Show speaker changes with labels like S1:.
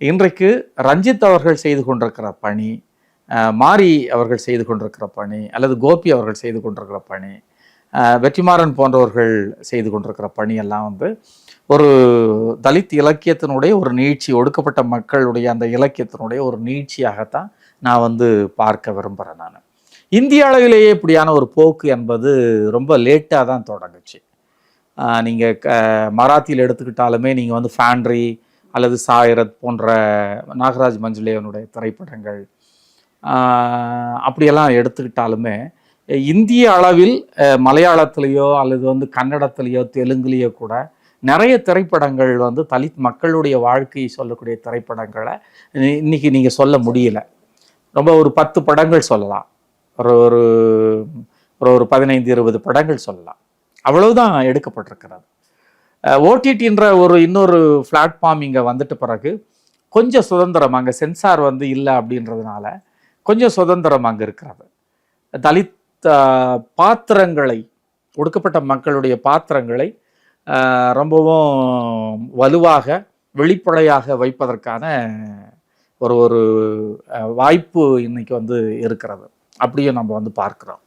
S1: இன்றைக்கு ரஞ்சித் அவர்கள் செய்து கொண்டிருக்கிற பணி மாரி அவர்கள் செய்து கொண்டிருக்கிற பணி அல்லது கோபி அவர்கள் செய்து கொண்டிருக்கிற பணி வெற்றிமாறன் போன்றவர்கள் செய்து கொண்டிருக்கிற பணியெல்லாம் வந்து ஒரு தலித் இலக்கியத்தினுடைய ஒரு நீட்சி ஒடுக்கப்பட்ட மக்களுடைய அந்த இலக்கியத்தினுடைய ஒரு நீட்சியாகத்தான் நான் வந்து பார்க்க விரும்புகிறேன் நான். இந்திய அளவிலேயே இப்படியான ஒரு போக்கு என்பது ரொம்ப லேட்டாக தான் தொடங்குச்சு நீங்கள் க மராத்தியில் எடுத்துக்கிட்டாலுமே நீங்கள் வந்து ஃபேண்ட்ரி அல்லது சாயிரத் போன்ற நாகராஜ் மஞ்சுளேவனுடைய திரைப்படங்கள் அப்படியெல்லாம் எடுத்துக்கிட்டாலுமே இந்திய அளவில் மலையாளத்திலேயோ அல்லது வந்து கன்னடத்திலேயோ தெலுங்குலேயோ கூட நிறைய திரைப்படங்கள் வந்து தலித் மக்களுடைய வாழ்க்கையை சொல்லக்கூடிய திரைப்படங்களை இன்றைக்கி இன்னைக்கு நீங்கள் சொல்ல முடியல. ரொம்ப ஒரு பத்து படங்கள் சொல்லலாம். ஒரு ஒரு ஒரு ஒரு பதினைந்து இருபது படங்கள் சொல்லலாம். அவ்வளவுதான் எடுக்கப்பட்டிருக்கிறது. ஓடிடின்ற ஒரு இன்னொரு பிளாட்ஃபார்ம் இங்கே வந்துட்டு பிறகு கொஞ்சம் சுதந்திரம் அங்கே சென்சார் வந்து இல்லை அப்படின்றதுனால கொஞ்சம் சுதந்திரம் அங்கே இருக்கிறது. தலித் பாத்திரங்களை ஒடுக்கப்பட்ட மக்களுடைய பாத்திரங்களை ரொம்பவும் வலுவாக வெளிப்படையாக வைப்பதற்கான ஒரு ஒரு வாய்ப்பு இன்னைக்கு வந்து இருக்கிறது. அப்படியும் நம்ம வந்து பார்க்குறோம்.